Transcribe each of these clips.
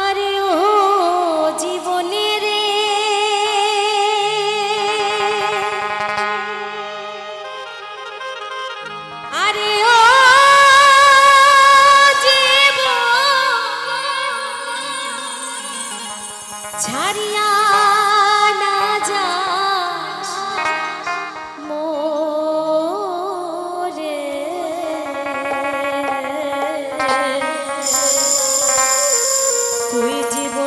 আরে ও জীবনে রে। আরে ও জীবন। ছাড়িয়া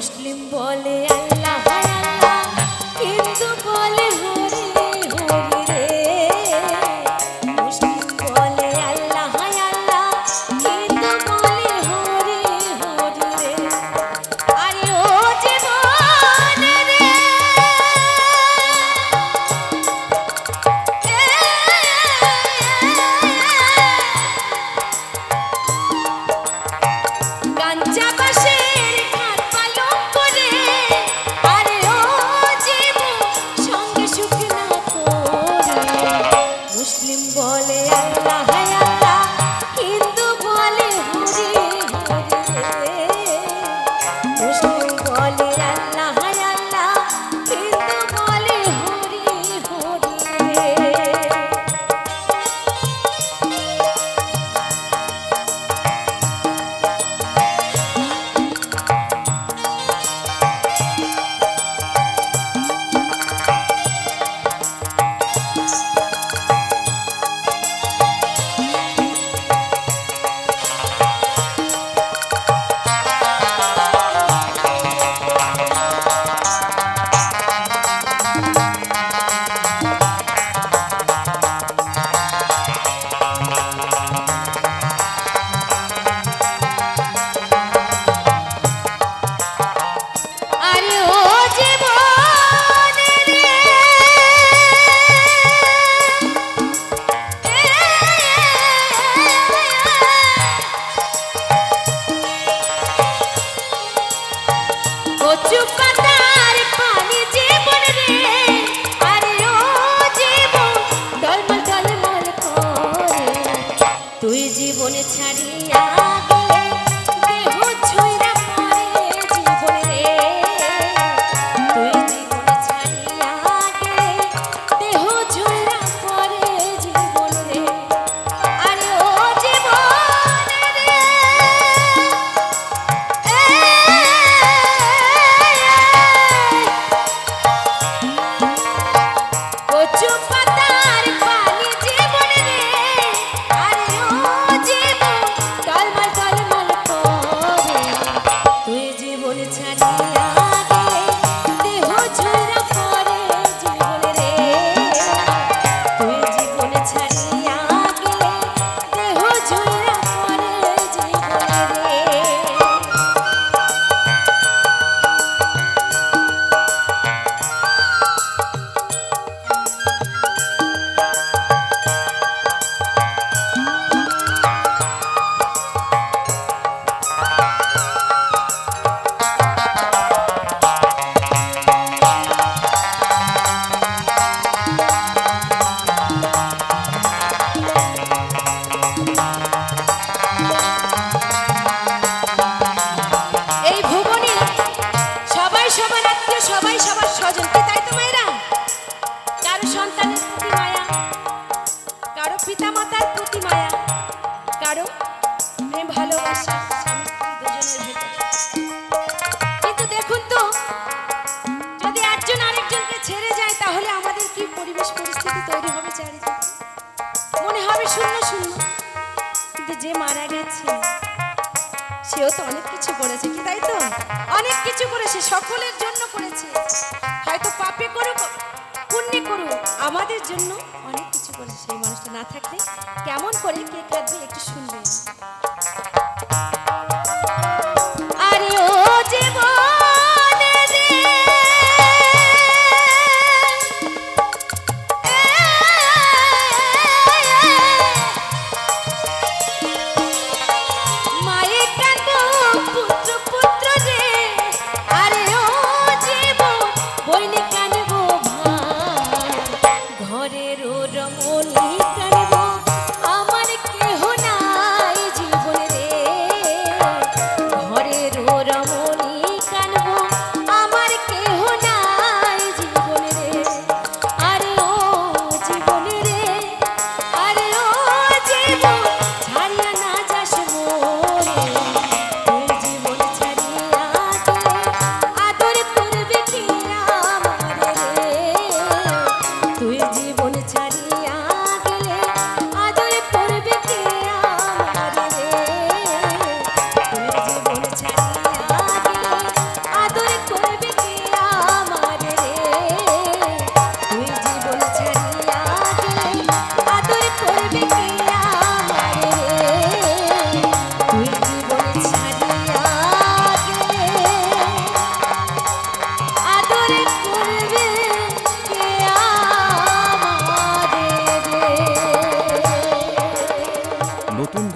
মুসলিম বলে ছাড়িয়া আমাদের সেও তো তাই তো? অনেক কিছু করেছে, সকলের জন্য আমাদের জন্য অনেক কিছু করে সেই মানুষটা না থাকলে কেমন করে কে কাঁদবে একটু শুনবেন।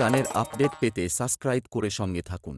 গানের আপডেট পেতে সাবস্ক্রাইব করে সঙ্গে থাকুন।